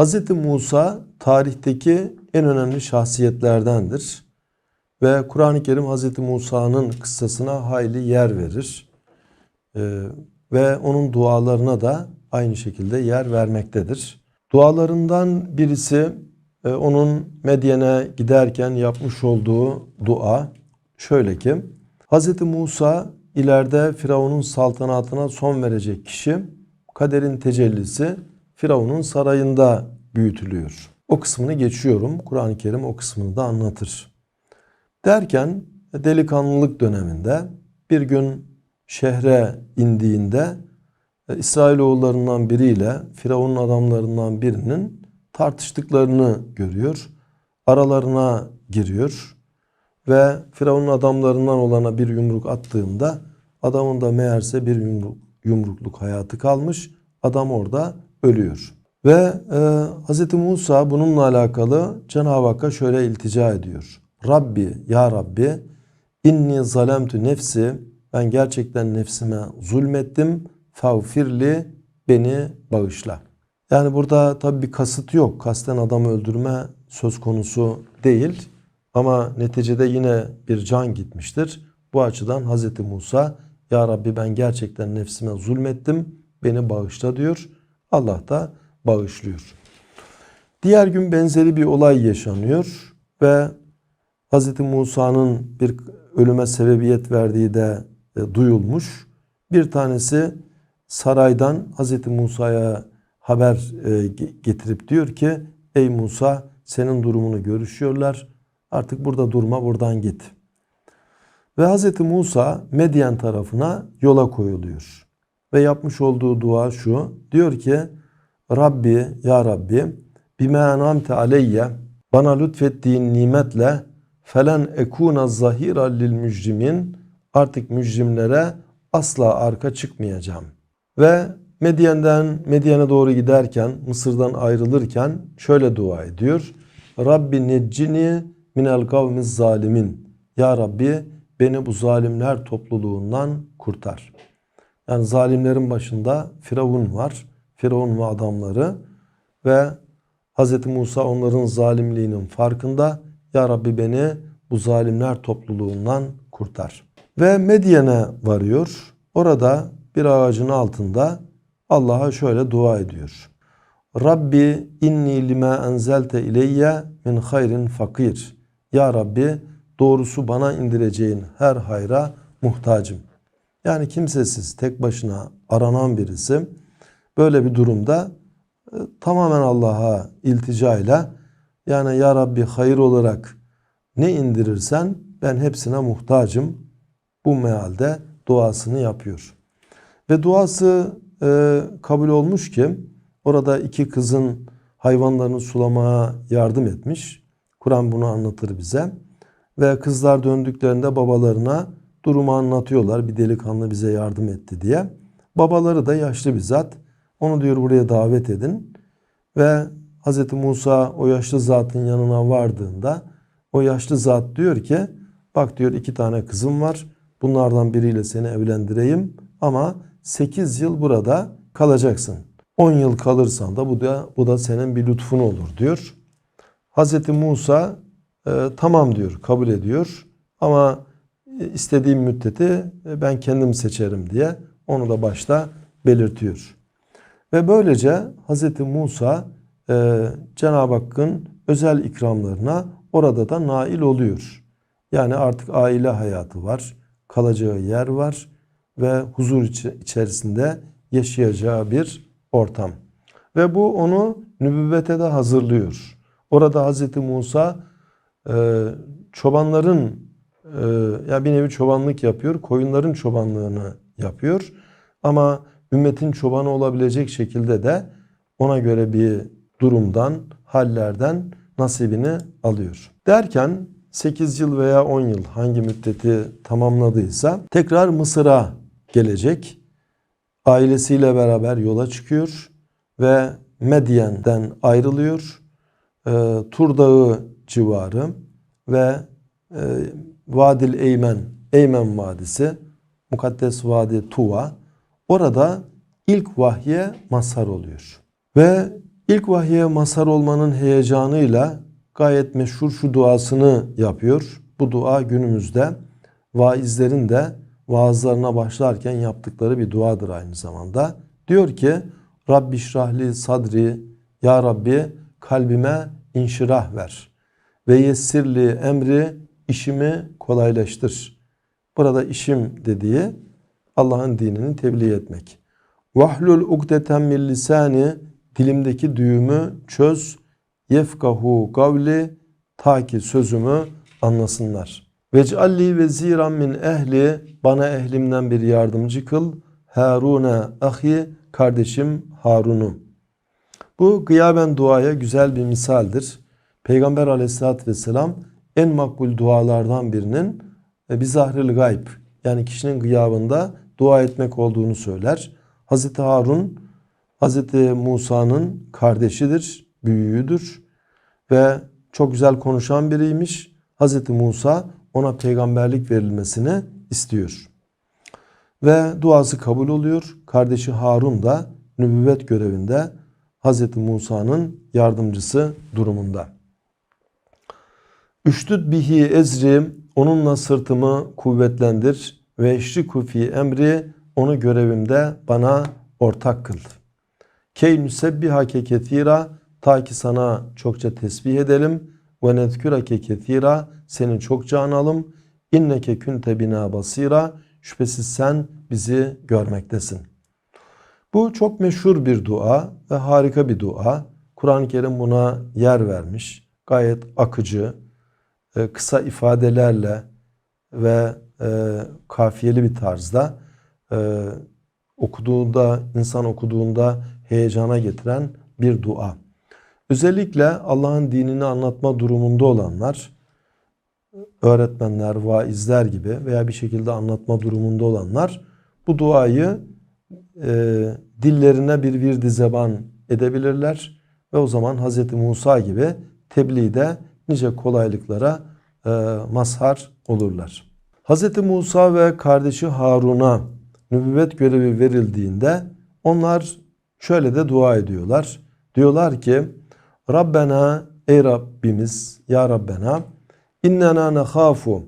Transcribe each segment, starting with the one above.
Hz. Musa tarihteki en önemli şahsiyetlerdendir. Ve Kur'an-ı Kerim Hz. Musa'nın kıssasına hayli yer verir. Ee, ve onun dualarına da aynı şekilde yer vermektedir. Dualarından birisi e, onun Medyen'e giderken yapmış olduğu dua şöyle ki Hz. Musa ileride Firavun'un saltanatına son verecek kişi kaderin tecellisi Firavun'un sarayında büyütülüyor. O kısmını geçiyorum. Kur'an-ı Kerim o kısmını da anlatır. Derken delikanlılık döneminde bir gün şehre indiğinde e, İsrailoğullarından biriyle Firavun'un adamlarından birinin tartıştıklarını görüyor. Aralarına giriyor ve Firavun'un adamlarından olana bir yumruk attığında adamın da meğerse bir yumruk, yumrukluk hayatı kalmış. Adam orada ölüyor. Ve e, Hz. Musa bununla alakalı Cenab-ı Hakk'a şöyle iltica ediyor. Rabbi, Ya Rabbi, inni zalemtu nefsi, ben gerçekten nefsime zulmettim, fağfirli, beni bağışla. Yani burada tabi bir kasıt yok. Kasten adam öldürme söz konusu değil. Ama neticede yine bir can gitmiştir. Bu açıdan Hz. Musa, Ya Rabbi ben gerçekten nefsime zulmettim, beni bağışla diyor. Allah da bağışlıyor. Diğer gün benzeri bir olay yaşanıyor ve Hz. Musa'nın bir ölüme sebebiyet verdiği de e, duyulmuş. Bir tanesi saraydan Hz. Musa'ya haber e, getirip diyor ki ey Musa senin durumunu görüşüyorlar. Artık burada durma buradan git. Ve Hz. Musa Medyen tarafına yola koyuluyor. Ve yapmış olduğu dua şu. Diyor ki Rabbi ya Rabbi bime enamte aleyye bana lütfettiğin nimetle felen ekuna zahira lil mücrimin artık mücrimlere asla arka çıkmayacağım. Ve Medyen'den Medyen'e doğru giderken Mısır'dan ayrılırken şöyle dua ediyor. Rabbi neccini minel kavmiz zalimin. Ya Rabbi beni bu zalimler topluluğundan kurtar. Yani zalimlerin başında Firavun var. Firavun ve adamları ve Hz. Musa onların zalimliğinin farkında. Ya Rabbi beni bu zalimler topluluğundan kurtar. Ve Medyen'e varıyor. Orada bir ağacın altında Allah'a şöyle dua ediyor. Rabbi inni lima enzelte ileyye min hayrin fakir. Ya Rabbi doğrusu bana indireceğin her hayra muhtacım. Yani kimsesiz, tek başına aranan birisi böyle bir durumda e, tamamen Allah'a ilticayla yani Ya Rabbi hayır olarak ne indirirsen ben hepsine muhtacım. Bu mealde duasını yapıyor. Ve duası e, kabul olmuş ki orada iki kızın hayvanlarını sulamaya yardım etmiş. Kur'an bunu anlatır bize. Ve kızlar döndüklerinde babalarına durumu anlatıyorlar. Bir delikanlı bize yardım etti diye. Babaları da yaşlı bir zat. Onu diyor buraya davet edin. Ve Hz. Musa o yaşlı zatın yanına vardığında o yaşlı zat diyor ki bak diyor iki tane kızım var. Bunlardan biriyle seni evlendireyim ama 8 yıl burada kalacaksın. 10 yıl kalırsan da bu da bu da senin bir lütfun olur diyor. Hz. Musa e, tamam diyor, kabul ediyor. Ama istediğim müddeti e, ben kendim seçerim diye onu da başta belirtiyor. Ve böylece Hz. Musa e, Cenab-ı Hakk'ın özel ikramlarına orada da nail oluyor. Yani artık aile hayatı var, kalacağı yer var ve huzur içerisinde yaşayacağı bir ortam. Ve bu onu nübüvvete de hazırlıyor. Orada Hz. Musa e, çobanların e, ya bir nevi çobanlık yapıyor. Koyunların çobanlığını yapıyor. Ama ümmetin çobanı olabilecek şekilde de ona göre bir durumdan, hallerden nasibini alıyor. Derken 8 yıl veya 10 yıl hangi müddeti tamamladıysa tekrar Mısır'a gelecek. Ailesiyle beraber yola çıkıyor ve Medyen'den ayrılıyor. E, Tur Dağı civarı ve e, Vadil Eymen, Eymen Vadisi, Mukaddes Vadi Tuva. Orada ilk vahye mazhar oluyor. Ve İlk vahiye mazhar olmanın heyecanıyla gayet meşhur şu duasını yapıyor. Bu dua günümüzde vaizlerin de vaazlarına başlarken yaptıkları bir duadır aynı zamanda. Diyor ki Rabbi şrahli sadri ya Rabbi kalbime inşirah ver ve yessirli emri işimi kolaylaştır. Burada işim dediği Allah'ın dinini tebliğ etmek. Vahlul ukdeten min lisani dilimdeki düğümü çöz yefkahu kavli ta ki sözümü anlasınlar. Vec'alli veziran min ehli bana ehlimden bir yardımcı kıl. Harune ahi kardeşim Harun'u. Bu gıyaben duaya güzel bir misaldir. Peygamber aleyhissalatü vesselam en makbul dualardan birinin e, bizahril gayb yani kişinin gıyabında dua etmek olduğunu söyler. Hazreti Harun Hazreti Musa'nın kardeşidir, büyüğüdür ve çok güzel konuşan biriymiş. Hazreti Musa ona peygamberlik verilmesini istiyor. Ve duası kabul oluyor. Kardeşi Harun da nübüvvet görevinde Hazreti Musa'nın yardımcısı durumunda. Üştüd bihi ezri onunla sırtımı kuvvetlendir ve eşriku fi emri onu görevimde bana ortak kıl. Key nüsebbihake ketira ta ki sana çokça tesbih edelim ve nezkürake ketira seni çokça analım. İnneke künte bina basira şüphesiz sen bizi görmektesin. Bu çok meşhur bir dua ve harika bir dua. Kur'an-ı Kerim buna yer vermiş. Gayet akıcı, kısa ifadelerle ve e, kafiyeli bir tarzda e, okuduğunda, insan okuduğunda heyecana getiren bir dua. Özellikle Allah'ın dinini anlatma durumunda olanlar, öğretmenler, vaizler gibi veya bir şekilde anlatma durumunda olanlar bu duayı e, dillerine bir virdi zeban edebilirler ve o zaman Hz. Musa gibi tebliğde nice kolaylıklara e, mazhar olurlar. Hz. Musa ve kardeşi Harun'a nübüvvet görevi verildiğinde onlar şöyle de dua ediyorlar. Diyorlar ki Rabbena ey Rabbimiz ya Rabbena innena nekhafu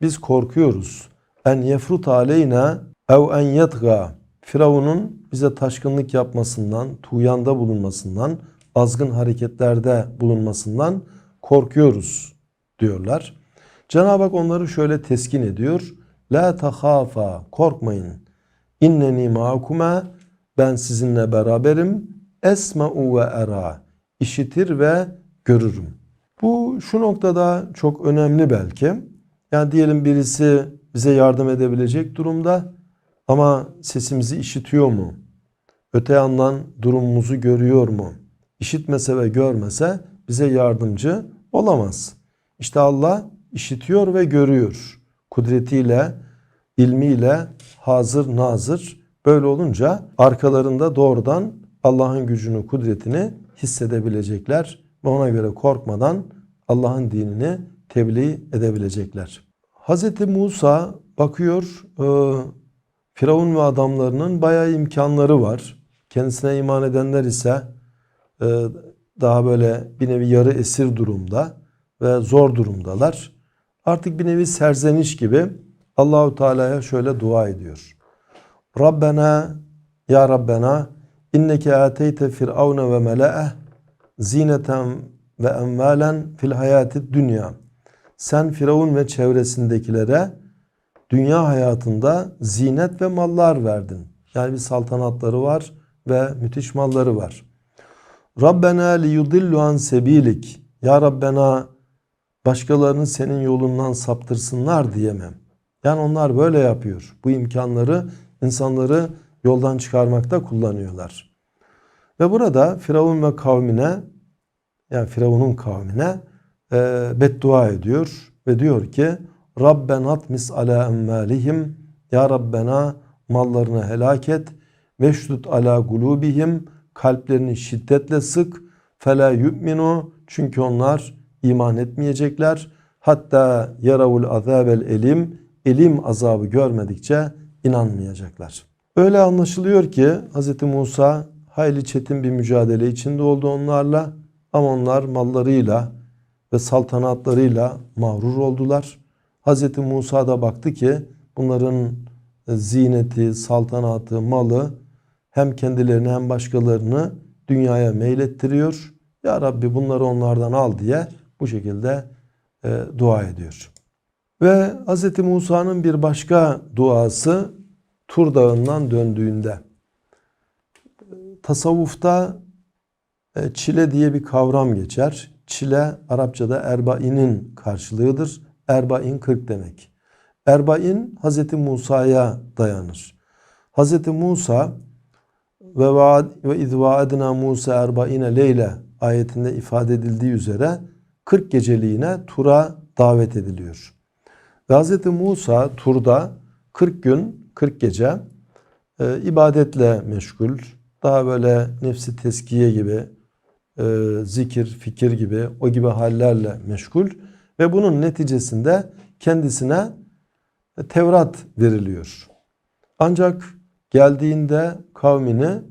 biz korkuyoruz en yefrut aleyna ev en yetga Firavun'un bize taşkınlık yapmasından, tuyanda bulunmasından, azgın hareketlerde bulunmasından korkuyoruz diyorlar. Cenab-ı Hak onları şöyle teskin ediyor. La tahafa korkmayın. İnneni ma'akuma ben sizinle beraberim. Esma'u ve era işitir ve görürüm. Bu şu noktada çok önemli belki. Yani diyelim birisi bize yardım edebilecek durumda ama sesimizi işitiyor mu? Öte yandan durumumuzu görüyor mu? İşitmese ve görmese bize yardımcı olamaz. İşte Allah işitiyor ve görüyor. Kudretiyle, ilmiyle hazır nazır. Böyle olunca arkalarında doğrudan Allah'ın gücünü, kudretini hissedebilecekler ve ona göre korkmadan Allah'ın dinini tebliğ edebilecekler. Hz. Musa bakıyor e, Firavun ve adamlarının bayağı imkanları var. Kendisine iman edenler ise e, daha böyle bir nevi yarı esir durumda ve zor durumdalar. Artık bir nevi serzeniş gibi Allahu Teala'ya şöyle dua ediyor. Rabbena ya Rabbena inneke ateyte firavune ve mele'eh zineten ve envalen fil hayati dünya. Sen Firavun ve çevresindekilere dünya hayatında zinet ve mallar verdin. Yani bir saltanatları var ve müthiş malları var. Rabbena li yudillu an sebilik. Ya Rabbena başkalarını senin yolundan saptırsınlar diyemem. Yani onlar böyle yapıyor. Bu imkanları insanları yoldan çıkarmakta kullanıyorlar. Ve burada Firavun ve kavmine yani Firavun'un kavmine e, beddua ediyor ve diyor ki Rabben atmis ala emmalihim Ya Rabbena mallarını helak et veştut ala gulubihim kalplerini şiddetle sık fela yu'minu çünkü onlar iman etmeyecekler hatta yaravul azabel elim elim azabı görmedikçe inanmayacaklar. Öyle anlaşılıyor ki Hz. Musa hayli çetin bir mücadele içinde oldu onlarla ama onlar mallarıyla ve saltanatlarıyla mağrur oldular. Hz. Musa da baktı ki bunların zineti, saltanatı, malı hem kendilerini hem başkalarını dünyaya meylettiriyor. Ya Rabbi bunları onlardan al diye bu şekilde e, dua ediyor. Ve Hz. Musa'nın bir başka duası Tur Dağı'ndan döndüğünde. Tasavvufta e, çile diye bir kavram geçer. Çile Arapçada erbainin karşılığıdır. Erbain 40 demek. Erbain Hz. Musa'ya dayanır. Hz. Musa ve vaad ve iz vaadna Musa erbaine leyle ayetinde ifade edildiği üzere 40 geceliğine Tur'a davet ediliyor. Ve Hz. Musa Tur'da 40 gün 40 gece e, ibadetle meşgul. Daha böyle nefsi teskiye gibi, e, zikir, fikir gibi o gibi hallerle meşgul. Ve bunun neticesinde kendisine Tevrat veriliyor. Ancak geldiğinde kavmini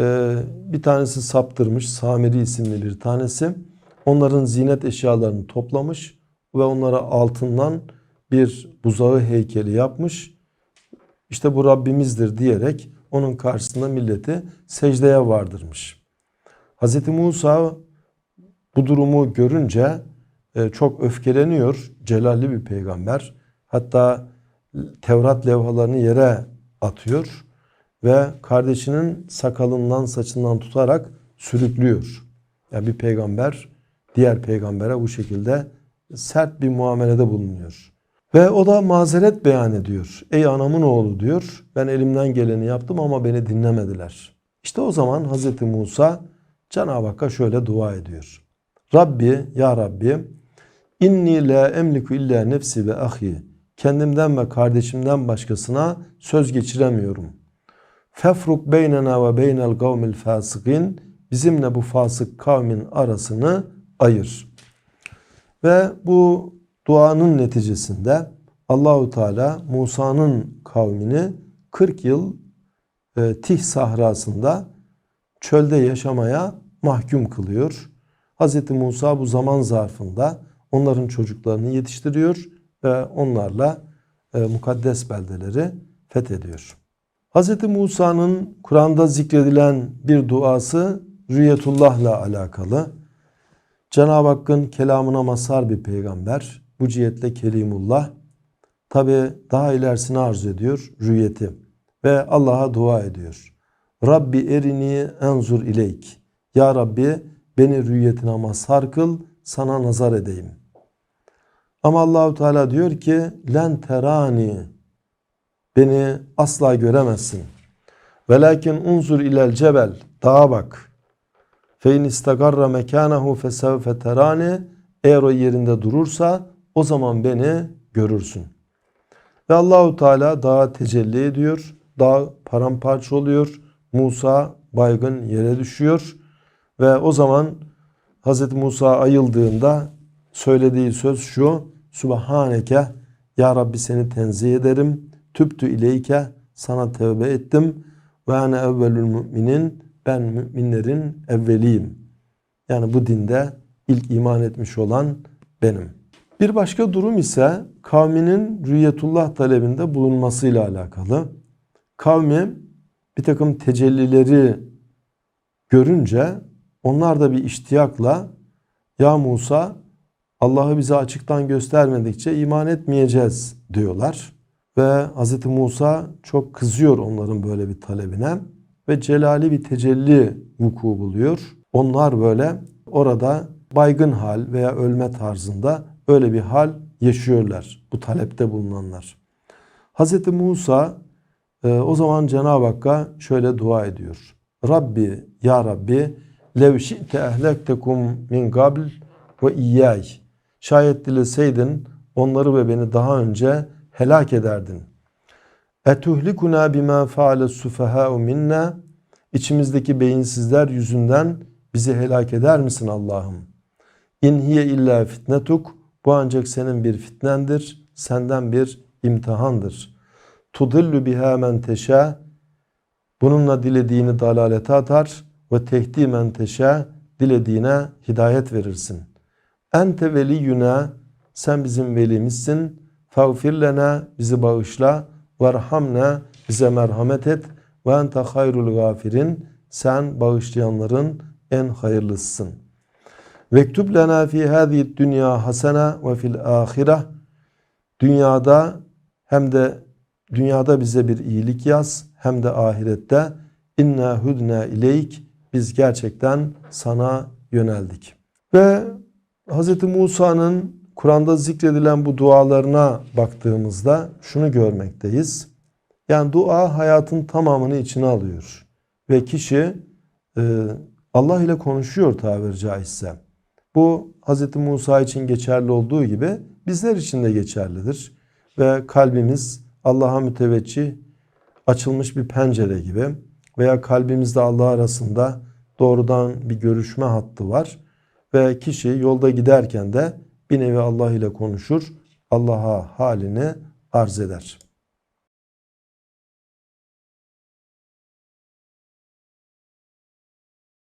e, bir tanesi saptırmış, Samiri isimli bir tanesi. Onların zinet eşyalarını toplamış ve onlara altından bir buzağı heykeli yapmış. İşte bu Rabbimizdir diyerek onun karşısında milleti secdeye vardırmış. Hz. Musa bu durumu görünce e, çok öfkeleniyor. Celalli bir peygamber. Hatta Tevrat levhalarını yere atıyor ve kardeşinin sakalından saçından tutarak sürüklüyor. Yani bir peygamber diğer peygambere bu şekilde sert bir muamelede bulunuyor. Ve o da mazeret beyan ediyor. Ey anamın oğlu diyor. Ben elimden geleni yaptım ama beni dinlemediler. İşte o zaman Hz. Musa Cenab-ı Hakk'a şöyle dua ediyor. Rabbi, Ya Rabbi, inni la emliku illa nefsi ve ahi. Kendimden ve kardeşimden başkasına söz geçiremiyorum. Fefruk beynena ve beynel kavmil fasıkin. Bizimle bu fasık kavmin arasını ayır. Ve bu duanın neticesinde Allahu Teala Musa'nın kavmini 40 yıl e, Tih sahrasında çölde yaşamaya mahkum kılıyor. Hz. Musa bu zaman zarfında onların çocuklarını yetiştiriyor ve onlarla e, mukaddes beldeleri fethediyor. Hz. Musa'nın Kur'an'da zikredilen bir duası Rüyetullah'la alakalı. Cenab-ı Hakk'ın kelamına mazhar bir peygamber. Bu cihetle Kerimullah. Tabi daha ilerisini arzu ediyor rüyeti. Ve Allah'a dua ediyor. Rabbi erini enzur ileyk. Ya Rabbi beni rüyetine mazhar kıl, sana nazar edeyim. Ama Allahu Teala diyor ki len terani beni asla göremezsin. Velakin unzur ilel cebel dağa bak. Fe in istagarra mekanahu fesevfe terani eğer o yerinde durursa o zaman beni görürsün. Ve Allahu Teala dağa tecelli ediyor. Dağ paramparça oluyor. Musa baygın yere düşüyor. Ve o zaman Hz. Musa ayıldığında söylediği söz şu. Subhaneke Ya Rabbi seni tenzih ederim. Tüptü ileyke sana tevbe ettim. Ve ene evvelül müminin ben müminlerin evveliyim. Yani bu dinde ilk iman etmiş olan benim. Bir başka durum ise kavminin rüyetullah talebinde bulunmasıyla alakalı. Kavmi bir takım tecellileri görünce onlar da bir iştiyakla ya Musa Allah'ı bize açıktan göstermedikçe iman etmeyeceğiz diyorlar. Ve Hz. Musa çok kızıyor onların böyle bir talebine ve celali bir tecelli vuku buluyor. Onlar böyle orada baygın hal veya ölme tarzında öyle bir hal yaşıyorlar bu talepte bulunanlar. Hz. Musa e, o zaman Cenab-ı Hakk'a şöyle dua ediyor. Rabbi ya Rabbi lev şi'te ehlektekum min qabl ve iyyay. Şayet dileseydin onları ve beni daha önce helak ederdin. Etuhlikuna bima faale sufaha'u minna İçimizdeki beyinsizler yüzünden bizi helak eder misin Allah'ım? İn hiye illa fitnetuk bu ancak senin bir fitnendir, senden bir imtihandır. Tudillu biha men teşa Bununla dilediğini dalalete atar ve tehdi men teşe dilediğine hidayet verirsin. Ente veliyyüne sen bizim velimizsin. Fagfir lena bizi bağışla. Verhamne bize merhamet et. Ve ente hayrul gafirin sen bağışlayanların en hayırlısısın. Vektub lena fi hadihi dünya hasene ve fil ahire dünyada hem de dünyada bize bir iyilik yaz hem de ahirette inna hudna ileyk biz gerçekten sana yöneldik. Ve Hz. Musa'nın Kur'an'da zikredilen bu dualarına baktığımızda şunu görmekteyiz. Yani dua hayatın tamamını içine alıyor. Ve kişi e, Allah ile konuşuyor tabiri caizse. Bu Hz. Musa için geçerli olduğu gibi bizler için de geçerlidir. Ve kalbimiz Allah'a müteveccih açılmış bir pencere gibi veya kalbimizde Allah arasında doğrudan bir görüşme hattı var. Ve kişi yolda giderken de bir nevi Allah ile konuşur, Allah'a halini arz eder.